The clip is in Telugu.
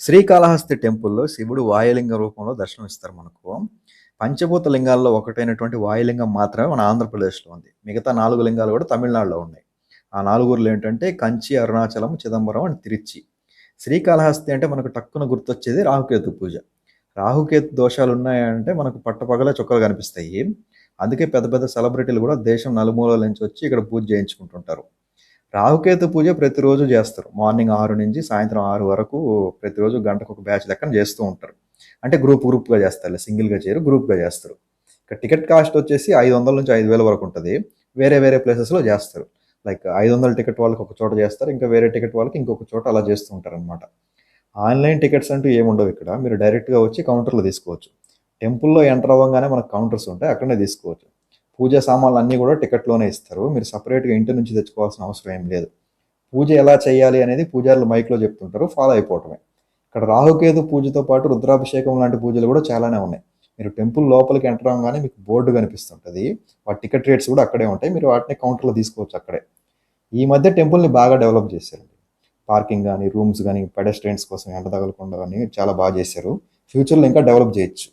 శ్రీకాళహస్తి టెంపుల్లో శివుడు వాయులింగ రూపంలో దర్శనమిస్తారు మనకు. పంచభూత లింగాల్లో ఒకటైనటువంటి వాయులింగం మాత్రమే మన ఆంధ్రప్రదేశ్లో ఉంది. మిగతా నాలుగు లింగాలు కూడా తమిళనాడులో ఉన్నాయి. ఆ నాలుగురులు ఏంటంటే కంచి అరుణాచలం చిదంబరం అండ్ తిరుచి. శ్రీకాళహస్తి అంటే మనకు టక్కున గుర్తొచ్చేది రాహుకేతు పూజ. రాహుకేతు దోషాలు ఉన్నాయంటే మనకు పట్టపగల చుక్కలు కనిపిస్తాయి. అందుకే పెద్ద పెద్ద సెలబ్రిటీలు కూడా దేశం నలుమూలల నుంచి వచ్చి ఇక్కడ పూజ చేయించుకుంటుంటారు. రాహుకేతు పూజ ప్రతిరోజు చేస్తారు. మార్నింగ్ ఆరు నుంచి సాయంత్రం ఆరు వరకు ప్రతిరోజు గంటకు ఒక బ్యాచ్ లెక్కన చేస్తూ ఉంటారు. అంటే గ్రూప్ గ్రూప్గా చేస్తారు. సింగిల్గా చేయరు గ్రూప్గా చేస్తారు. ఇక టికెట్ కాస్ట్ వచ్చేసి ఐదు వందల నుంచి ఐదు వేల వరకు ఉంటుంది. వేరే వేరే ప్లేసెస్లో చేస్తారు. లైక్ ఐదు వందల టికెట్ వాళ్ళకి ఒక చోట చేస్తారు. ఇంకా వేరే టికెట్ వాళ్ళకి ఇంకొక చోట అలా చేస్తూ ఉంటారు అనమాట ఆన్లైన్ టికెట్స్ అంటూ ఏముండవు ఇక్కడ. మీరు డైరెక్ట్గా వచ్చి కౌంటర్లో తీసుకోవచ్చు. టెంపుల్లో ఎంటర్ అవ్వగానే మనకు కౌంటర్స్ ఉంటాయి. అక్కడనే తీసుకోవచ్చు. పూజ సామాన్లు అన్నీ కూడా టికెట్లోనే ఇస్తారు. మీరు సపరేట్గా ఇంటి నుంచి తెచ్చుకోవాల్సిన అవసరం ఏం లేదు. పూజ ఎలా చేయాలి అనేది పూజారులు మైక్లో చెప్తుంటారు. ఫాలో అయిపోవటమే. ఇక్కడ రాహుకేతు పూజతో పాటు రుద్రాభిషేకం లాంటి పూజలు కూడా చాలానే ఉన్నాయి. మీరు టెంపుల్ లోపలికి ఎంటర్ అవ్వగానే మీకు బోర్డు కనిపిస్తుంటుంది. వాటి టికెట్ రేట్స్ కూడా అక్కడే ఉంటాయి. మీరు వాటిని కౌంటర్లో తీసుకోవచ్చు అక్కడే. ఈ మధ్య టెంపుల్ని బాగా డెవలప్ చేశారండి. పార్కింగ్ కానీ రూమ్స్ కానీ పెడస్ట్రియన్స్ కోసం ఎండ తగలకుండా కానీ చాలా బాగా చేశారు. ఫ్యూచర్లో ఇంకా డెవలప్ చేయొచ్చు.